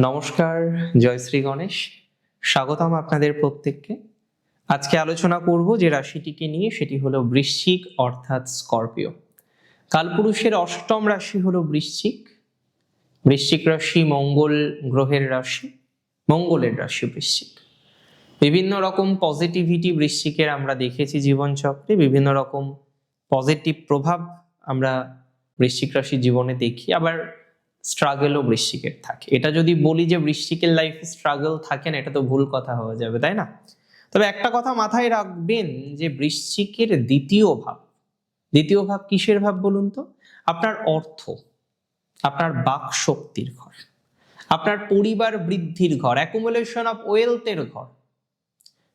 নমস্কার, জয় শ্রী গণেশ। স্বাগতম আপনাদের প্রত্যেককে। আজকে আলোচনা করব যে রাশিটিকে নিয়ে, সেটি হলো বৃশ্চিক অর্থাৎ স্করপিও। কালপুরুষের অষ্টম রাশি হলো বৃশ্চিক। বৃশ্চিক রাশি মঙ্গল গ্রহের রাশি, মঙ্গলের রাশি বৃশ্চিক। বিভিন্ন রকম পজিটিভিটি বৃশ্চিকের আমরা দেখেছি জীবনচক্রে, বিভিন্ন রকম পজিটিভ প্রভাব আমরা বৃশ্চিক রাশির জীবনে দেখি। আবার স্ট্রাগলও বৃশ্চিকের থাকে। এটা যদি বলি যে বৃশ্চিকের লাইফে স্ট্রাগল থাকে না, এটা তো ভুল কথা হয়ে যাবে, তাই না? তবে একটা কথা মাথায় রাখবেন যে বৃশ্চিকের দ্বিতীয় ভাব দ্বিতীয় ভাব কিসের ভাব বলুন তো? আপনার অর্থ, আপনার বাক শক্তির ঘর, আপনার পরিবার বৃদ্ধির ঘর অ্যাকুমুলেশন অফ ওয়েলথের ঘর।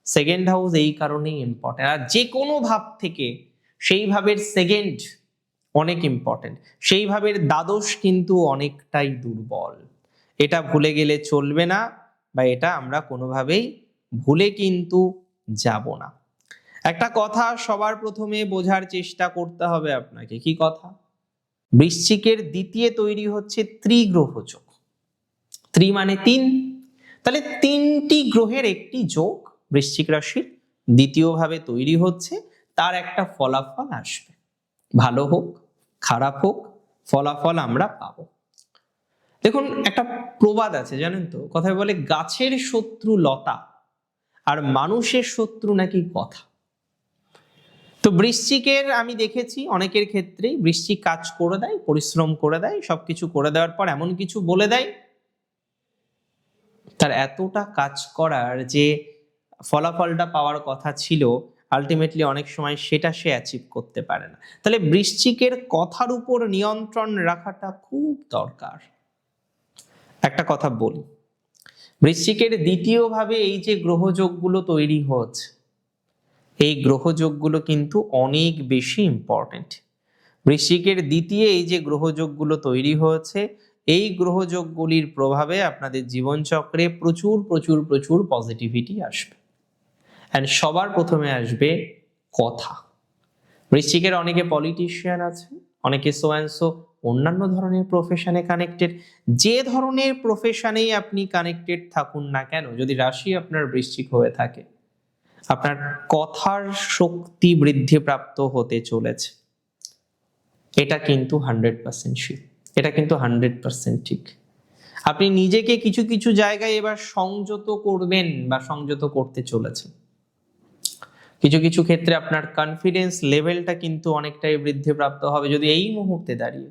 সেকেন্ড হাউস এই কারণেই ইম্পর্টেন্ট আর যে কোনো ভাব থেকে সেই ভাবের সেকেন্ড অনেক ইম্পর্টেন্ট সেইভাবে দ্বাদশ কিন্তু অনেকটাই দুর্বল। এটা ভুলে গেলে চলবে না বা এটা আমরা কোনোভাবেই ভুলে কিন্তু যাব না। একটা কথা সবার প্রথমে বোঝার চেষ্টা করতে হবে আপনাকে। কি কথা? বৃশ্চিকের দ্বিতীয় তৈরি হচ্ছে ত্রিগ্রহযোগ ত্রি মানে তিন। তাহলে তিনটি গ্রহের একটি যোগ বৃশ্চিক রাশির দ্বিতীয়ভাবে তৈরি হচ্ছে। তার একটা ফলাফল আসবে। ভালো হোক। খারাপ হোক, ফলাফল আমরা পাবো। দেখুন, একটা প্রবাদ আছে, জানেন তো? কথায় বলে, গাছের শত্রু লতা আর মানুষের শত্রু নাকি কথা? তো বৃশ্চিকের আমি দেখেছি, অনেকের ক্ষেত্রেই বৃশ্চিক কাজ করে দেয়, পরিশ্রম করে দেয়, সবকিছু করে দেওয়ার পর এমন কিছু বলে দেয়। তার এতটা কাজ করার যে ফলাফলটা পাওয়ার কথা ছিল আলটিমেটলি অনেক সময় সেটা সে অ্যাচিভ করতে পারে না। তাহলে বৃশ্চিকের কথার উপর নিয়ন্ত্রণ রাখাটা খুব দরকার। একটা কথা বলি, বৃশ্চিকের দ্বিতীয়ভাবে এই যে গ্রহযোগগুলো তৈরি হচ্ছে, এই গ্রহযোগগুলো কিন্তু অনেক বেশি ইম্পর্টেন্ট বৃশ্চিকের দ্বিতীয় এই যে গ্রহযোগগুলো তৈরি হয়েছে এই গ্রহযোগগুলির প্রভাবে আপনাদের জীবনচক্রে প্রচুর প্রচুর প্রচুর পজিটিভিটি আসবে। অ্যান্ড সবার প্রথমে আসবে কথা। বৃশ্চিকের অনেকে পলিটিশিয়ান আছে, অনেকে সো অ্যান্ড সো অন্যান্য ধরনের প্রফেশনে কানেক্টেড যে ধরনের প্রফেশনেই আপনি কানেক্টেড থাকুন না কেন, যদি রাশি আপনার বৃশ্চিক হয়ে থাকে, আপনার কথার শক্তি বৃদ্ধিপ্রাপ্ত হতে চলেছে। এটা কিন্তু হান্ড্রেড পার্সেন্ট শিট এটা কিন্তু হান্ড্রেড পার্সেন্ট ঠিক। আপনি নিজেকে কিছু কিছু জায়গায় এবার সংযত করবেন বা সংযত করতে চলেছেন। কিছু কিছু ক্ষেত্রে আপনার কনফিডেন্স লেভেলটা কিন্তু অনেকটাই বৃদ্ধিপ্রাপ্ত হবে যদি এই মুহূর্তে দাঁড়িয়ে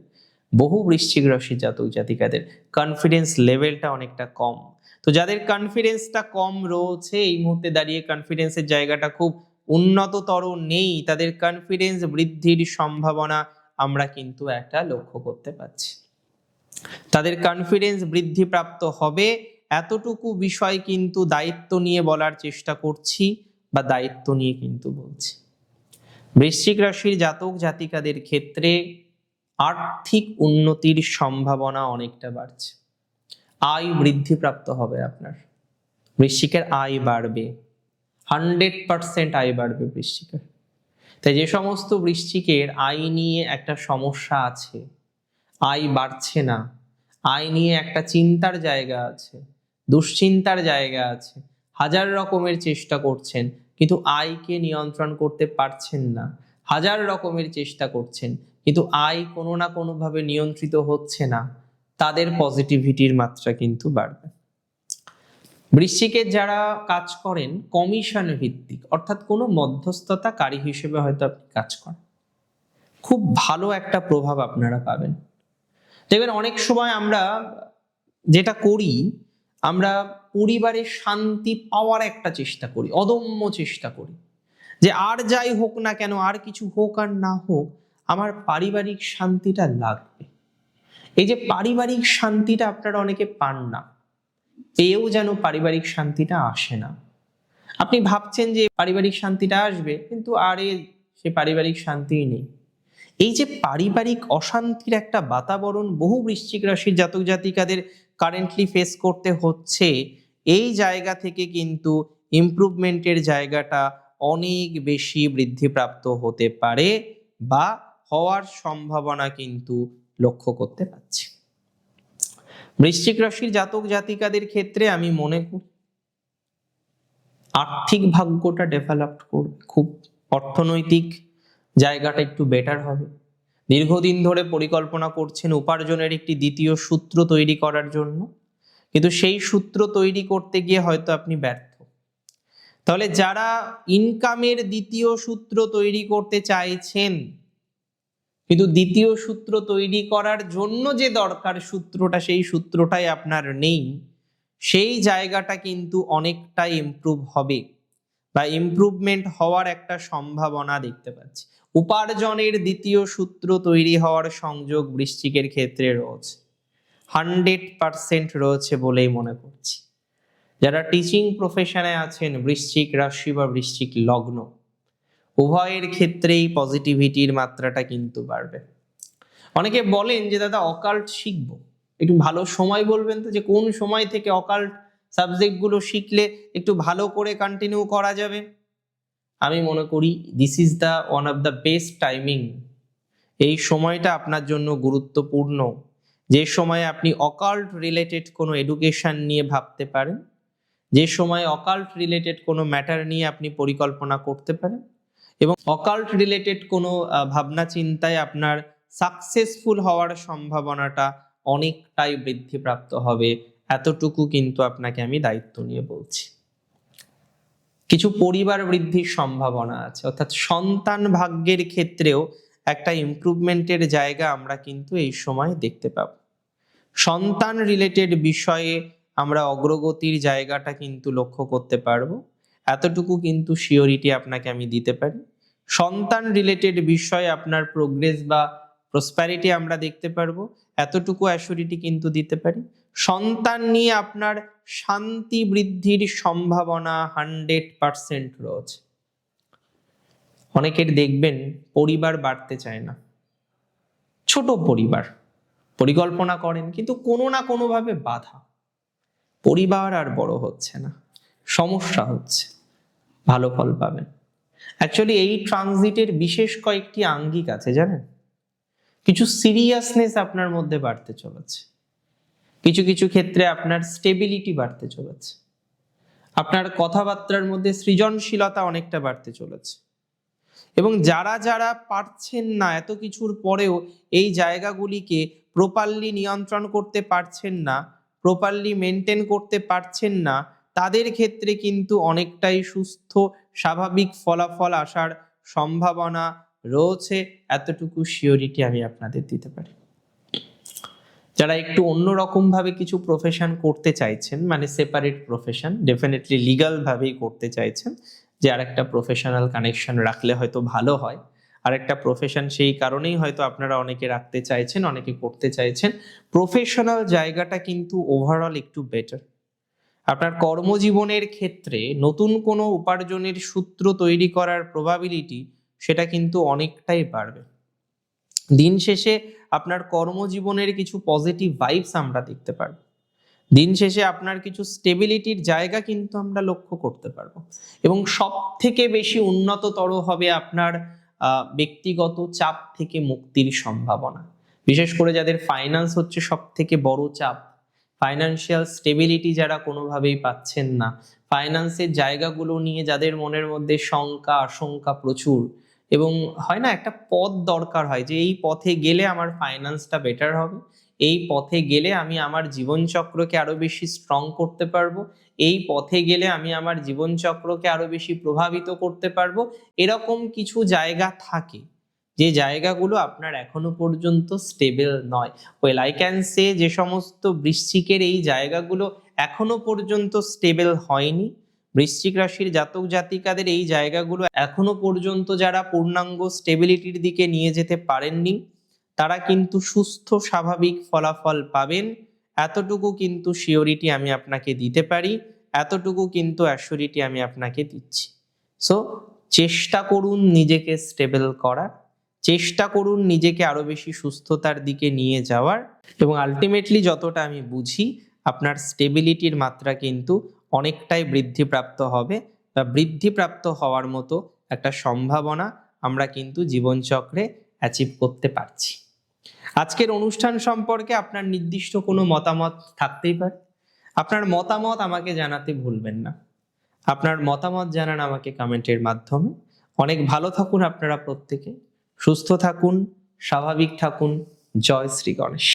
বহু বৃশ্চিক রাশি জাতক জাতিকাদের কনফিডেন্স লেভেলটা অনেকটা কম। তো যাদের কনফিডেন্সটা কম রয়েছে, এই মুহূর্তে দাঁড়িয়ে কনফিডেন্সের জায়গাটা খুব উন্নততর নেই, তাদের কনফিডেন্স বৃদ্ধির সম্ভাবনা আমরা কিন্তু একটা লক্ষ্য করতে পারছি। তাদের কনফিডেন্স বৃদ্ধিপ্রাপ্ত হবে, এতটুকু বিষয় কিন্তু দায়িত্ব নিয়ে বলার চেষ্টা করছি। বা দায়িত্ব নিয়ে কিন্তু বলছি। বৃশ্চিক রাশির জাতক জাতিকাদের ক্ষেত্রে আর্থিক উন্নতির সম্ভাবনা অনেকটা বাড়ছে। আয় বৃদ্ধিপ্রাপ্ত হবে আপনার। বৃশ্চিকের আয় বাড়বে। হান্ড্রেড পার্সেন্ট আয় বাড়বে বৃশ্চিকের। তাই যে সমস্ত বৃশ্চিকের আয় নিয়ে একটা সমস্যা আছে, আয় বাড়ছে না। আয় নিয়ে একটা চিন্তার জায়গা আছে, দুশ্চিন্তার জায়গা আছে। হাজার রকমের চেষ্টা করছেন, কিন্তু আয়কে নিয়ন্ত্রণ করতে পারছেন না। হাজার রকমের চেষ্টা করছেন, কিন্তু আয় কোনো না কোনোভাবে নিয়ন্ত্রিত হচ্ছে না। তাদের পজিটিভিটির মাত্রা কিন্তু বাড়বে। বৃশ্চিকের যারা কাজ করেন কমিশন ভিত্তিক, অর্থাৎ কোনো মধ্যস্থতাকারী হিসেবে হয়তো আপনি কাজ করেন। খুব ভালো একটা প্রভাব আপনারা পাবেন। দেখবেন অনেক সময় আমরা যেটা করি আমরা পরিবারের শান্তি পাওয়ার একটা চেষ্টা করি, অদম্য চেষ্টা করি। যে আর যাই হোক না কেন, আর কিছু হোক আর না হোক, আমার পারিবারিক শান্তিটা লাগবে। এই যে পারিবারিক শান্তিটা আপনারা অনেকে পান না, পেয়েও যেন পারিবারিক শান্তিটা আসে না। আপনি ভাবছেন যে পারিবারিক শান্তিটা আসবে, কিন্তু আরে সে পারিবারিক শান্তিই নেই। এই যে পারিবারিক অশান্তির একটা বাতাবরণ বহু বৃশ্চিক রাশির জাতক জাতিকাদের কারেন্টলি ফেস করতে হচ্ছে, এই জায়গা থেকে কিন্তু ইমপ্রুভমেন্টের জায়গাটা অনেক বেশি বৃদ্ধিপ্রাপ্ত হতে পারে বা হওয়ার সম্ভাবনা কিন্তু লক্ষ্য করতে পারছি। বৃশ্চিক রাশির জাতক জাতিকাদের ক্ষেত্রে আমি মনে করি, আর্থিক ভাগ্যটা ডেভেলপ করবে, খুব অর্থনৈতিক জায়গাটা একটু বেটার হবে। দীর্ঘদিন ধরে পরিকল্পনা করছেন উপার্জনের একটি দ্বিতীয় সূত্র তৈরি করার জন্য। কিন্তু সেই সূত্র তৈরি করতে গিয়ে হয়তো আপনি ব্যর্থ। তাহলে যারা ইনকামের দ্বিতীয় সূত্র তৈরি করতে চাইছেন, কিন্তু দ্বিতীয় সূত্র তৈরি করার জন্য যে দরকার সূত্রটা, সেই সূত্রটাই আপনার নেই, সেই জায়গাটা কিন্তু অনেকটাই ইমপ্রুভ হবে বা ইমপ্রুভমেন্ট হওয়ার একটা সম্ভাবনা দেখতে পাচ্ছি। উপার্জনের দ্বিতীয় সূত্র তৈরি হওয়ার সংযোগ বৃশ্চিকের ক্ষেত্রে রয়েছে। হান্ড্রেড পার্সেন্ট রয়েছে বলেই মনে করছি। যারা টিচিং প্রফেশনে আছেন, বৃশ্চিক রাশি বা বৃশ্চিক লগ্ন, উভয়ের ক্ষেত্রেই পজিটিভিটির মাত্রাটা কিন্তু বাড়বে। অনেকে বলেন যে, দাদা, অকাল্ট শিখব। একটু ভালো সময় বলবেন তো যে, কোন সময় থেকে অকাল্ট সাবজেক্টগুলো শিখলে একটু ভালো করে কন্টিনিউ করা যাবে? আমি মনে করি this is the one of the best timing এই সময়টা আপনার জন্য গুরুত্বপূর্ণ। যে সময়ে আপনি অকাল্ট রিলেটেড কোনো এডুকেশন নিয়ে ভাবতে পারেন, যে সময় অকাল্ট রিলেটেড কোনো ম্যাটার নিয়ে আপনি পরিকল্পনা করতে পারেন এবং অকাল্ট রিলেটেড কোনো ভাবনা চিন্তায় আপনার সাকসেসফুল হওয়ার সম্ভাবনাটা অনেকটাই বৃদ্ধিপ্রাপ্ত হবে। এতটুকু কিন্তু আপনাকে আমি দায়িত্ব নিয়ে বলছি। কিছু পরিবার বৃদ্ধির সম্ভাবনা আছে। অর্থাৎ সন্তান ভাগ্যের ক্ষেত্রেও একটা ইমপ্রুভমেন্টের জায়গা আমরা কিন্তু এই সময় দেখতে পাব। সন্তান রিলেটেড বিষয়ে আমরা অগ্রগতির জায়গাটা কিন্তু লক্ষ্য করতে পারব। এতটুকু কিন্তু শিওরিটি আপনাকে আমি দিতে পারি। সন্তান রিলেটেড বিষয়ে আপনার প্রোগ্রেস বা প্রসপ্যারিটি আমরা দেখতে পারব। এতটুকু অ্যাসুরিটি কিন্তু দিতে পারি। সন্তান নিয়ে আপনার শান্তি বৃদ্ধির সম্ভাবনা হান্ড্রেড পার্সেন্ট রয়েছে। অনেকের দেখবেন পরিবার বাড়তে চায় না। ছোট পরিবার, পরিকল্পনা করেন কিন্তু কোনো না কোনোভাবে বাধা। পরিবার আর বড় হচ্ছে না, সমস্যা হচ্ছে, ভালো ফল পাবেন। অ্যাকচুয়ালি এই ট্রানজিটের বিশেষ কয়েকটি আঙ্গিক আছে জানেন? কিছু সিরিয়াসনেস আপনার মধ্যে বাড়তে চলেছে। কিছু কিছু ক্ষেত্রে আপনার স্টেবিলিটি বাড়তে চলেছে। আপনার কথাবার্তার মধ্যে সৃজনশীলতা অনেকটা বাড়তে চলেছে। এবং যারা যারা পারছেন না এত কিছুর পরেও এই জায়গাগুলিকে প্রপারলি নিয়ন্ত্রণ করতে পারছেন না প্রপারলি মেনটেন করতে পারছেন না, তাদের ক্ষেত্রে কিন্তু অনেকটাই সুস্থ, স্বাভাবিক ফলাফল আসার সম্ভাবনা রয়েছে। এতটুকু শিওরিটি আমি আপনাদের দিতে পারি। যারা একটু অন্যরকম ভাবে কিছু প্রফেশন করতে চাইছেন মানে সেপারেট প্রফেশন ডেফিনেটলি লিগাল ভাবেই করতে চাইছেন, যে আর একটা প্রফেশনাল কানেকশন রাখলে হয়তো ভালো হয়। আর একটা প্রফেশন সেই কারণেই হয়তো আপনারা অনেকে রাখতে চাইছেন, অনেকে করতে চাইছেন। প্রফেশনাল জায়গাটা কিন্তু ওভারঅল একটু বেটার আপনার কর্মজীবনের ক্ষেত্রে নতুন কোনো উপার্জনের সূত্র তৈরি করার প্রবাবিলিটি সেটা কিন্তু অনেকটাই বাড়বে। দিন শেষে আপনার কর্মজীবনের কিছু পজিটিভ ভাইবস আমরা দেখতে পারব। দিন শেষে আপনার কিছু স্টেবিলিটির জায়গা কিন্তু আমরা লক্ষ্য করতে পারব। এবং সব থেকে বেশি উন্নততর হবে আপনার ব্যক্তিগত চাপ থেকে মুক্তির সম্ভাবনা। বিশেষ করে যাদের ফাইন্যান্স হচ্ছে সব থেকে বড় চাপ। ফাইনান্সিয়াল স্টেবিলিটি যারা কোনোভাবেই পাচ্ছেন না। ফাইন্যান্সের জায়গাগুলো নিয়ে যাদের মনের মধ্যে শঙ্কা, আশঙ্কা প্রচুর এবং হয় না, একটা পথ দরকার হয় যে এই পথে গেলে আমার ফাইন্যান্সটা বেটার হবে, এই পথে গেলে আমি আমার জীবনচক্রকে আরও বেশি স্ট্রং করতে পারব, এই পথে গেলে আমি আমার জীবনচক্রকে আরও বেশি প্রভাবিত করতে পারব, এরকম কিছু জায়গা থাকে, যে জায়গাগুলো আপনার এখনও পর্যন্ত স্টেবল নয়। ওয়েল আই ক্যান সে যে সমস্ত বৃশ্চিকের এই জায়গাগুলো এখনও পর্যন্ত স্টেবল হয়নি। বৃশ্চিক রাশির জাতক জাতিকাদের এই জায়গাগুলো এখনও পর্যন্ত যারা পূর্ণাঙ্গ স্টেবিলিটির দিকে নিয়ে যেতে পারেননি, তারা কিন্তু সুস্থ, স্বাভাবিক ফলাফল পাবেন। এতটুকু কিন্তু শিওরিটি আমি আপনাকে দিতে পারি, এতটুকু কিন্তু অ্যাসিওরিটি আমি আপনাকে দিচ্ছি। সো চেষ্টা করুন নিজেকে স্টেবল করার, চেষ্টা করুন নিজেকে আরও বেশি সুস্থতার দিকে নিয়ে যাওয়ার এবং আলটিমেটলি যতটা আমি বুঝি, আপনার স্টেবিলিটির মাত্রা কিন্তু অনেকটাই বৃদ্ধিপ্রাপ্ত হবে। বা বৃদ্ধিপ্রাপ্ত হওয়ার মতো একটা সম্ভাবনা আমরা কিন্তু জীবনচক্রে অ্যাচিভ করতে পারছি। আজকের অনুষ্ঠান সম্পর্কে আপনার নির্দিষ্ট কোনো মতামত থাকতেই পারে। আপনার মতামত আমাকে জানাতে ভুলবেন না। আপনার মতামত জানান আমাকে কমেন্টের মাধ্যমে। অনেক ভালো থাকুন আপনারা প্রত্যেকে। সুস্থ থাকুন, স্বাভাবিক থাকুন। জয় শ্রী গণেশ।